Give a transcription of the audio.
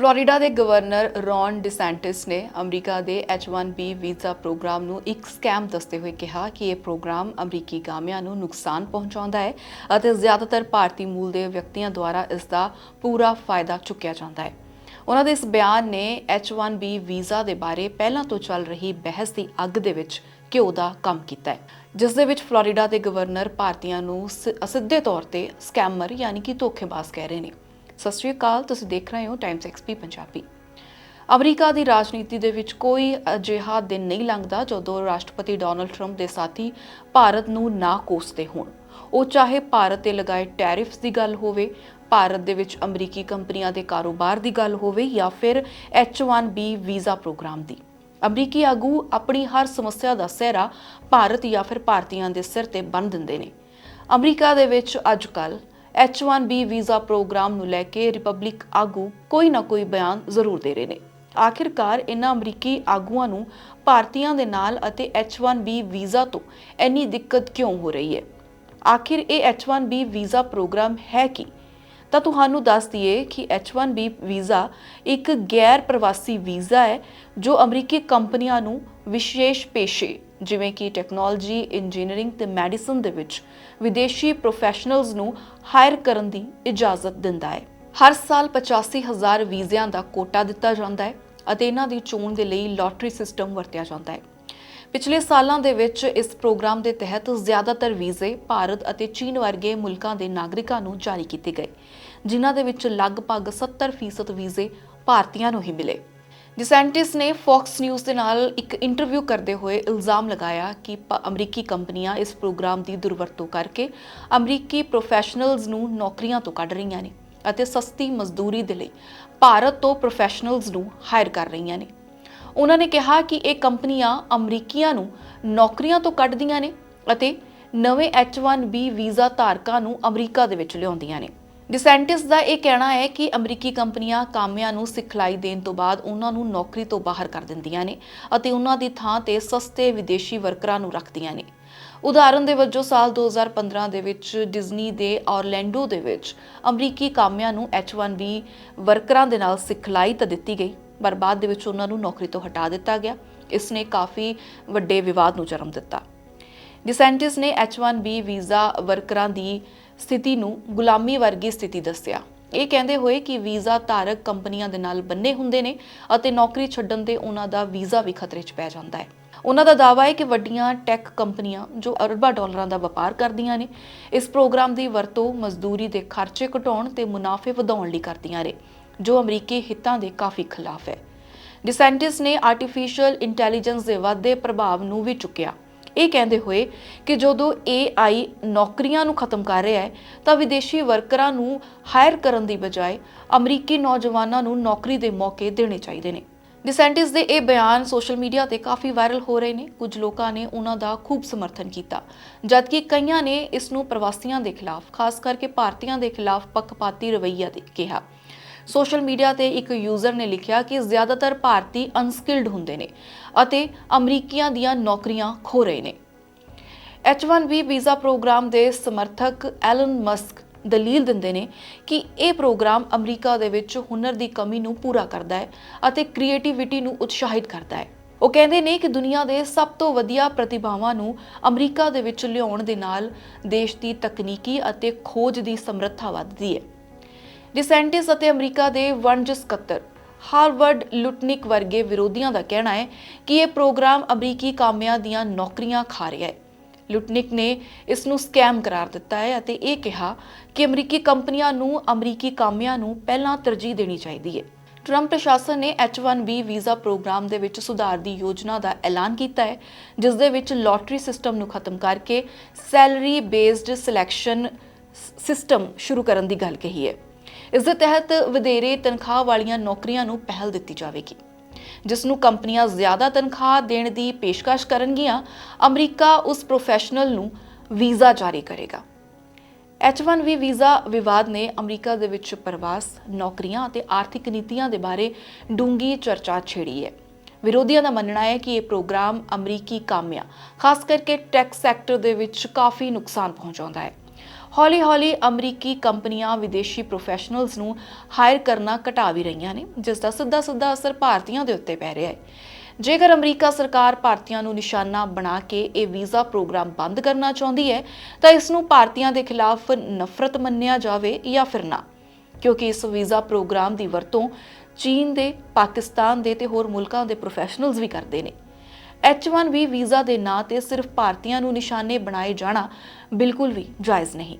Florida ਦੇ governor Ron ਡਿਸੈਂਟਿਸ ਨੇ America ਦੇ H1B ਵੀਜ਼ਾ ਪ੍ਰੋਗਰਾਮ ਨੂੰ ਇੱਕ ਸਕੈਮ ਦੱਸਦੇ ਹੋਏ ਕਿਹਾ ਕਿ ਇਹ ਪ੍ਰੋਗਰਾਮ ਅਮਰੀਕੀ ਗਾਮਿਆਂ ਨੂੰ ਨੁਕਸਾਨ ਪਹੁੰਚਾਉਂਦਾ ਹੈ ਅਤੇ ਜ਼ਿਆਦਾਤਰ ਭਾਰਤੀ ਮੂਲ ਦੇ ਵਿਅਕਤੀਆਂ ਦੁਆਰਾ ਇਸ ਦਾ ਪੂਰਾ ਫਾਇਦਾ ਚੁੱਕਿਆ ਜਾਂਦਾ ਹੈ। ਉਹਨਾਂ ਦੇ ਇਸ ਬਿਆਨ ਨੇ H1B ਵੀਜ਼ਾ ਦੇ ਬਾਰੇ ਪਹਿਲਾਂ ਤੋਂ ਚੱਲ ਰਹੀ ਬਹਿਸ ਦੀ ਅੱਗ ਦੇ ਵਿੱਚ ਘਿਓ ਦਾ ਕੰਮ ਕੀਤਾ ਹੈ, ਜਿਸ ਦੇ ਵਿੱਚ ਫਲੋਰੀਡਾ ਦੇ ਗਵਰਨਰ ਭਾਰਤੀਆਂ ਨੂੰ ਸ- ਅਸਿੱਧੇ ਤੌਰ ਤੇ ਸਕੈਮਰ ਯਾਨੀ ਕਿ ਧੋਖੇਬਾਜ਼ ਕਹਿ ਰਹੇ ਨੇ। ਸਤਿ ਸ਼੍ਰੀ ਅਕਾਲ, ਤੁਸੀਂ ਦੇਖ ਰਹੇ ਹੋ ਟਾਈਮਸ ਐਕਸਪੀ ਪੰਜਾਬੀ। ਅਮਰੀਕਾ ਦੀ ਰਾਜਨੀਤੀ ਦੇ ਵਿੱਚ ਕੋਈ ਅਜਿਹਾ ਦਿਨ ਨਹੀਂ ਲੰਘਦਾ ਜਦੋਂ ਰਾਸ਼ਟਰਪਤੀ ਡੋਨਲਡ ਟਰੰਪ ਦੇ ਸਾਥੀ ਭਾਰਤ ਨੂੰ ਨਾ ਕੋਸਦੇ ਹੋਣ। ਉਹ ਚਾਹੇ ਭਾਰਤ ਤੇ ਲਗਾਏ ਟੈਰਿਫਸ ਦੀ ਗੱਲ ਹੋਵੇ, ਭਾਰਤ ਦੇ ਵਿੱਚ ਅਮਰੀਕੀ ਕੰਪਨੀਆਂ ਦੇ ਕਾਰੋਬਾਰ ਦੀ ਗੱਲ ਹੋਵੇ ਜਾਂ ਫਿਰ H1B ਵੀਜ਼ਾ ਪ੍ਰੋਗਰਾਮ ਦੀ। ਅਮਰੀਕੀ ਆਗੂ ਆਪਣੀ ਹਰ ਸਮੱਸਿਆ ਦਾ ਸਿਹਰਾ ਭਾਰਤ ਜਾਂ ਫਿਰ ਭਾਰਤੀਆਂ ਦੇ ਸਿਰ ਤੇ ਬੰਨ ਦਿੰਦੇ ਨੇ। ਅਮਰੀਕਾ ਦੇ ਵਿੱਚ ਅੱਜ ਕੱਲ H1B ਵੀਜ਼ਾ ਪ੍ਰੋਗਰਾਮ ਨੂੰ ਲੈ ਕੇ ਰਿਪਬਲਿਕ ਆਗੂ ਕੋਈ ਨਾ ਕੋਈ ਬਿਆਨ ਜ਼ਰੂਰ ਦੇ ਰਹੇ ਨੇ। ਆਖਿਰਕਾਰ ਇਹਨਾਂ ਅਮਰੀਕੀ ਆਗੂਆਂ ਨੂੰ ਭਾਰਤੀਆਂ ਦੇ ਨਾਲ ਅਤੇ H1B ਵੀਜ਼ਾ ਤੋਂ ਇੰਨੀ ਦਿੱਕਤ ਕਿਉਂ ਹੋ ਰਹੀ ਹੈ? ਆਖਿਰ ਇਹ H1B ਵੀਜ਼ਾ ਪ੍ਰੋਗਰਾਮ ਹੈ ਕੀ? ਤਾਂ ਤੁਹਾਨੂੰ ਦੱਸ ਦਈਏ ਕਿ H1B ਵੀਜ਼ਾ ਇੱਕ ਗੈਰ ਪ੍ਰਵਾਸੀ ਵੀਜ਼ਾ ਹੈ ਜੋ ਅਮਰੀਕੀ ਕੰਪਨੀਆਂ ਨੂੰ ਵਿਸ਼ੇਸ਼ ਪੇਸ਼ੇ ਜਿਵੇਂ ਕਿ ਟੈਕਨੋਲੋਜੀ ਇੰਜੀਨੀਅਰਿੰਗ ਤੇ ਮੈਡੀਸਨ ਦੇ ਵਿੱਚ ਵਿਦੇਸ਼ੀ ਪ੍ਰੋਫੈਸ਼ਨਲਜ਼ ਨੂੰ ਹਾਇਰ ਕਰਨ ਦੀ ਇਜਾਜ਼ਤ ਦਿੰਦਾ ਹੈ। ਹਰ ਸਾਲ 85000 ਵੀਜ਼ਿਆਂ ਦਾ ਕੋਟਾ ਦਿੱਤਾ ਜਾਂਦਾ ਹੈ ਅਤੇ ਇਹਨਾਂ ਦੀ ਚੋਣ ਦੇ ਲਈ ਲਾਟਰੀ ਸਿਸਟਮ ਵਰਤਿਆ ਜਾਂਦਾ ਹੈ। ਪਿਛਲੇ ਸਾਲਾਂ ਦੇ ਵਿੱਚ ਇਸ ਪ੍ਰੋਗਰਾਮ ਦੇ ਤਹਿਤ ਜ਼ਿਆਦਾਤਰ ਵੀਜ਼ੇ ਭਾਰਤ ਅਤੇ ਚੀਨ ਵਰਗੇ ਮੁਲਕਾਂ ਦੇ ਨਾਗਰਿਕਾਂ ਨੂੰ ਜਾਰੀ ਕੀਤੇ ਗਏ, ਜਿਨ੍ਹਾਂ ਦੇ ਵਿੱਚ ਲਗਭਗ 70% ਵੀਜ਼ੇ ਭਾਰਤੀਆਂ ਨੂੰ ਹੀ ਮਿਲੇ। ਡਿਸੈਂਟਿਸ ਨੇ ਫੌਕਸ ਨਿਊਜ਼ ਦੇ ਨਾਲ ਇੱਕ ਇੰਟਰਵਿਊ ਕਰਦੇ ਹੋਏ ਇਲਜ਼ਾਮ ਲਗਾਇਆ ਕਿ ਪ- ਅਮਰੀਕੀ ਕੰਪਨੀਆਂ ਇਸ ਪ੍ਰੋਗਰਾਮ ਦੀ ਦੁਰਵਰਤੋਂ ਕਰਕੇ ਅਮਰੀਕੀ ਪ੍ਰੋਫੈਸ਼ਨਲਜ਼ ਨੂੰ ਨੌਕਰੀਆਂ ਤੋਂ ਕੱਢ ਰਹੀਆਂ ਨੇ ਅਤੇ ਸਸਤੀ ਮਜ਼ਦੂਰੀ ਦੇ ਲਈ ਭਾਰਤ ਤੋਂ ਪ੍ਰੋਫੈਸ਼ਨਲਜ਼ ਨੂੰ ਹਾਇਰ ਕਰ ਰਹੀਆਂ ਨੇ। ਉਹਨਾਂ ਨੇ ਕਿਹਾ ਕਿ ਇਹ ਕੰਪਨੀਆਂ ਅਮਰੀਕੀਆਂ ਨੂੰ ਨੌਕਰੀਆਂ ਤੋਂ ਕੱਢਦੀਆਂ ਨੇ ਅਤੇ ਨਵੇਂ H1B ਵੀਜ਼ਾ ਧਾਰਕਾਂ ਨੂੰ ਅਮਰੀਕਾ ਦੇ ਵਿੱਚ ਲਿਆਉਂਦੀਆਂ ਨੇ। ਡਿਸੈਂਟਿਸ ਦਾ ਇਹ ਕਹਿਣਾ ਹੈ ਕਿ ਅਮਰੀਕੀ ਕੰਪਨੀਆਂ ਕਾਮਿਆਂ ਨੂੰ ਸਿਖਲਾਈ ਦੇਣ ਤੋਂ ਬਾਅਦ ਉਹਨਾਂ ਨੂੰ ਨੌਕਰੀ ਤੋਂ ਬਾਹਰ ਕਰ ਦਿੰਦੀਆਂ ਨੇ ਅਤੇ ਉਹਨਾਂ ਦੀ ਥਾਂ ਤੇ ਸਸਤੇ ਵਿਦੇਸ਼ੀ ਵਰਕਰਾਂ ਨੂੰ ਰੱਖਦੀਆਂ ਨੇ। ਉਦਾਹਰਨ ਦੇ ਵਜੋਂ, ਸਾਲ 2015 ਦੇ ਵਿੱਚ ਡਿਜ਼ਨੀ ਦੇ ਆਰਲੈਂਡੋ ਦੇ ਵਿੱਚ ਅਮਰੀਕੀ ਕਾਮਿਆਂ ਨੂੰ H1B ਵਰਕਰਾਂ ਦੇ ਨਾਲ ਸਿਖਲਾਈ ਤਾਂ ਦਿੱਤੀ ਗਈ, ਪਰ ਬਾਅਦ ਦੇ ਵਿੱਚ ਉਹਨਾਂ ਨੂੰ ਨੌਕਰੀ ਤੋਂ ਹਟਾ ਦਿੱਤਾ ਗਿਆ। ਇਸ ਨੇ ਕਾਫੀ ਵੱਡੇ ਵਿਵਾਦ ਨੂੰ ਜਨਮ ਦਿੱਤਾ। ਡਿਸੈਂਟਿਸ ਨੇ H1B ਵੀਜ਼ਾ ਵਰਕਰਾਂ ਦੀ ਸਥਿਤੀ ਨੂੰ ਗੁਲਾਮੀ ਵਰਗੀ ਸਥਿਤੀ ਦੱਸਿਆ। ਇਹ ਕਹਿੰਦੇ ਹੋਏ ਕਿ ਵੀਜ਼ਾ ਧਾਰਕ ਕੰਪਨੀਆਂ ਦੇ ਨਾਲ ਬੰਨੇ ਹੁੰਦੇ ਨੇ ਅਤੇ ਨੌਕਰੀ ਛੱਡਣ ਤੇ ਉਹਨਾਂ ਦਾ ਵੀਜ਼ਾ ਵੀ ਖਤਰੇ 'ਚ ਪੈ ਜਾਂਦਾ ਹੈ। ਉਹਨਾਂ ਦਾ ਦਾਅਵਾ ਹੈ ਕਿ ਵੱਡੀਆਂ ਟੈਕ ਕੰਪਨੀਆਂ ਜੋ ਅਰਬਾਂ ਡਾਲਰਾਂ ਦਾ ਵਪਾਰ ਕਰਦੀਆਂ ਨੇ, ਇਸ ਪ੍ਰੋਗਰਾਮ ਦੀ ਵਰਤੋਂ ਮਜ਼ਦੂਰੀ ਦੇ ਖਰਚੇ ਘਟਾਉਣ ਤੇ ਮੁਨਾਫੇ ਵਧਾਉਣ ਲਈ ਕਰਦੀਆਂ ਨੇ, ਜੋ ਅਮਰੀਕੀ ਹਿੱਤਾਂ ਦੇ ਕਾਫੀ ਖਿਲਾਫ ਹੈ। ਡਿਸੈਂਟਿਸ ਨੇ ਆਰਟੀਫੀਸ਼ੀਅਲ ਇੰਟੈਲੀਜੈਂਸ ਦੇ ਵਾਧੇ ਪ੍ਰਭਾਵ ਨੂੰ ਵੀ ਚੁੱਕਿਆ। ਇਹ ਕਹਿੰਦੇ ਹੋਏ ਕਿ ਜਦੋਂ AI ਨੌਕਰੀਆਂ ਨੂੰ ਖਤਮ ਕਰ ਰਿਹਾ ਹੈ, ਤਾਂ ਵਿਦੇਸ਼ੀ ਵਰਕਰਾਂ ਨੂੰ ਹਾਇਰ ਕਰਨ ਦੀ ਬਜਾਏ ਅਮਰੀਕੀ ਨੌਜਵਾਨਾਂ ਨੂੰ ਨੌਕਰੀ ਦੇ ਮੌਕੇ ਦੇਣੇ ਚਾਹੀਦੇ ਨੇ। ਡਿਸੈਂਟਿਸ ਦੇ ਇਹ ਬਿਆਨ ਸੋਸ਼ਲ ਮੀਡੀਆ ਤੇ ਕਾਫੀ ਵਾਇਰਲ ਹੋ ਰਹੇ ਨੇ। ਕੁਝ ਲੋਕਾਂ ਨੇ ਉਹਨਾਂ ਦਾ ਖੂਬ ਸਮਰਥਨ ਕੀਤਾ, ਜਦਕਿ ਕਈਆਂ ਨੇ ਇਸ ਨੂੰ ਪ੍ਰਵਾਸੀਆਂ ਦੇ ਖਿਲਾਫ, ਖਾਸ ਕਰਕੇ ਭਾਰਤੀਆਂ ਦੇ ਖਿਲਾਫ ਪੱਖਪਾਤੀ ਰਵੱਈਆ ਦੇ ਕਿਹਾ। ਸੋਸ਼ਲ ਮੀਡੀਆ ਤੇ ਇੱਕ ਯੂਜ਼ਰ ਨੇ ਲਿਖਿਆ ਕਿ ਜ਼ਿਆਦਾਤਰ ਭਾਰਤੀ ਅਨਸਕਿਲਡ ਹੁੰਦੇ ਨੇ ਅਤੇ ਅਮਰੀਕੀਆਂ ਦੀਆਂ ਨੌਕਰੀਆਂ ਖੋ ਰਹੇ ਨੇ। H1B ਵੀਜ਼ਾ ਪ੍ਰੋਗਰਾਮ ਦੇ ਸਮਰਥਕ ਐਲਨ ਮਸਕ ਦਲੀਲ ਦਿੰਦੇ ਨੇ ਕਿ ਇਹ ਪ੍ਰੋਗਰਾਮ ਅਮਰੀਕਾ ਦੇ ਵਿੱਚ ਹੁਨਰ ਦੀ ਕਮੀ ਨੂੰ ਪੂਰਾ ਕਰਦਾ ਹੈ ਅਤੇ ਕ੍ਰੀਏਟੀਵਿਟੀ ਨੂੰ ਉਤਸ਼ਾਹਿਤ ਕਰਦਾ ਹੈ। ਉਹ ਕਹਿੰਦੇ ਨੇ ਕਿ ਦੁਨੀਆ ਦੇ ਸਭ ਤੋਂ ਵਧੀਆ ਪ੍ਰਤਿਭਾਵਾਂ ਨੂੰ ਅਮਰੀਕਾ ਦੇ ਵਿੱਚ ਲਿਆਉਣ ਦੇ ਨਾਲ ਦੇਸ਼ ਦੀ ਤਕਨੀਕੀ ਅਤੇ ਖੋਜ ਦੀ ਸਮਰੱਥਾ ਵੱਧਦੀ ਹੈ। ਡਿਸੈਂਟਿਸ ਅਤੇ ਅਮਰੀਕਾ ਦੇ ਵਣਜ ਸਕੱਤਰ ਹਾਰਵਰਡ ਲੁਟਨਿਕ ਵਰਗੇ ਵਿਰੋਧੀਆਂ ਦਾ ਕਹਿਣਾ ਹੈ ਕਿ ਇਹ ਪ੍ਰੋਗਰਾਮ ਅਮਰੀਕੀ ਕਾਮਿਆਂ ਦੀਆਂ ਨੌਕਰੀਆਂ ਖਾ ਰਿਹਾ ਹੈ। ਲੁਟਨਿਕ ਨੇ ਇਸ ਨੂੰ ਸਕੈਮ ਕਰਾਰ ਦਿੱਤਾ ਹੈ ਅਤੇ ਇਹ ਕਿਹਾ ਕਿ ਅਮਰੀਕੀ ਕੰਪਨੀਆਂ ਨੂੰ ਅਮਰੀਕੀ ਕਾਮਿਆਂ ਨੂੰ ਪਹਿਲਾਂ ਤਰਜੀਹ ਦੇਣੀ ਚਾਹੀਦੀ ਹੈ। ਟਰੰਪ ਪ੍ਰਸ਼ਾਸਨ ਨੇ H1B ਵੀਜ਼ਾ ਪ੍ਰੋਗਰਾਮ ਦੇ ਵਿੱਚ ਸੁਧਾਰ ਦੀ ਯੋਜਨਾ ਦਾ ਐਲਾਨ ਕੀਤਾ ਹੈ, ਜਿਸ ਦੇ ਵਿੱਚ ਲਾਟਰੀ ਸਿਸਟਮ ਨੂੰ ਖਤਮ ਕਰਕੇ ਸੈਲਰੀ ਬੇਸਡ ਸਿਲੈਕਸ਼ਨ ਸਿਸਟਮ ਸ਼ੁਰੂ ਕਰਨ ਦੀ ਗੱਲ ਕਹੀ ਹੈ। ਇਸ ਦੇ ਤਹਿਤ ਵਧੇਰੇ ਤਨਖਾਹ ਵਾਲੀਆਂ ਨੌਕਰੀਆਂ ਨੂੰ ਪਹਿਲ ਦਿੱਤੀ ਜਾਵੇਗੀ, ਜਿਸ ਨੂੰ ਕੰਪਨੀਆਂ ਜ਼ਿਆਦਾ ਤਨਖਾਹ ਦੇਣ ਦੀ ਪੇਸ਼ਕਸ਼ ਕਰਨਗੀਆਂ, ਅਮਰੀਕਾ ਉਸ ਪ੍ਰੋਫੈਸ਼ਨਲ ਨੂੰ ਵੀਜ਼ਾ ਜਾਰੀ ਕਰੇਗਾ। H1B ਵੀਜ਼ਾ ਵਿਵਾਦ ਨੇ ਅਮਰੀਕਾ ਦੇ ਵਿੱਚ ਪ੍ਰਵਾਸ, ਨੌਕਰੀਆਂ ਅਤੇ ਆਰਥਿਕ ਨੀਤੀਆਂ ਦੇ ਬਾਰੇ ਡੂੰਗੀ ਚਰਚਾ ਛੇੜੀ ਹੈ। ਵਿਰੋਧੀਆਂ ਦਾ ਮੰਨਣਾ ਹੈ ਕਿ ਇਹ ਪ੍ਰੋਗਰਾਮ ਅਮਰੀਕੀ ਕਾਮਿਆਂ, ਖਾਸ ਕਰਕੇ ਟੈਕ ਸੈਕਟਰ ਦੇ ਵਿੱਚ ਕਾਫੀ ਨੁਕਸਾਨ ਪਹੁੰਚਾਉਂਦਾ ਹੈ। ਹੌਲੀ-ਹੌਲੀ ਅਮਰੀਕੀ ਕੰਪਨੀਆਂ ਵਿਦੇਸ਼ੀ ਪ੍ਰੋਫੈਸ਼ਨਲਜ਼ ਨੂੰ ਹਾਇਰ ਕਰਨਾ ਘਟਾ ਵੀ ਰਹੀਆਂ ਨੇ ਜਿਸ ਦਾ ਸਿੱਧਾ-ਸਿੱਧਾ ਅਸਰ ਭਾਰਤੀਆਂ ਦੇ ਉੱਤੇ ਪੈ ਰਿਹਾ ਹੈ। ਜੇਕਰ ਅਮਰੀਕਾ ਸਰਕਾਰ ਭਾਰਤੀਆਂ ਨੂੰ ਨਿਸ਼ਾਨਾ ਬਣਾ ਕੇ ਇਹ ਵੀਜ਼ਾ ਪ੍ਰੋਗਰਾਮ ਬੰਦ ਕਰਨਾ ਚਾਹੁੰਦੀ ਹੈ, ਤਾਂ ਇਸ ਨੂੰ ਭਾਰਤੀਆਂ ਦੇ ਖਿਲਾਫ ਨਫ਼ਰਤ ਮੰਨਿਆ ਜਾਵੇ ਜਾਂ ਫਿਰ ਨਾ, ਕਿਉਂਕਿ ਇਸ ਵੀਜ਼ਾ ਪ੍ਰੋਗਰਾਮ ਦੀ ਵਰਤੋਂ ਚੀਨ ਦੇ, ਪਾਕਿਸਤਾਨ ਦੇ ਤੇ ਹੋਰ ਮੁਲਕਾਂ ਦੇ ਪ੍ਰੋਫੈਸ਼ਨਲਜ਼ ਵੀ ਕਰਦੇ ਨੇ। H1B ਵੀਜ਼ਾ ਦੇ ਨਾਂ ਤੇ ਸਿਰਫ ਭਾਰਤੀਆਂ ਨੂੰ ਨਿਸ਼ਾਨੇ ਬਣਾਏ ਜਾਣਾ ਬਿਲਕੁਲ ਵੀ ਜਾਇਜ਼ ਨਹੀਂ।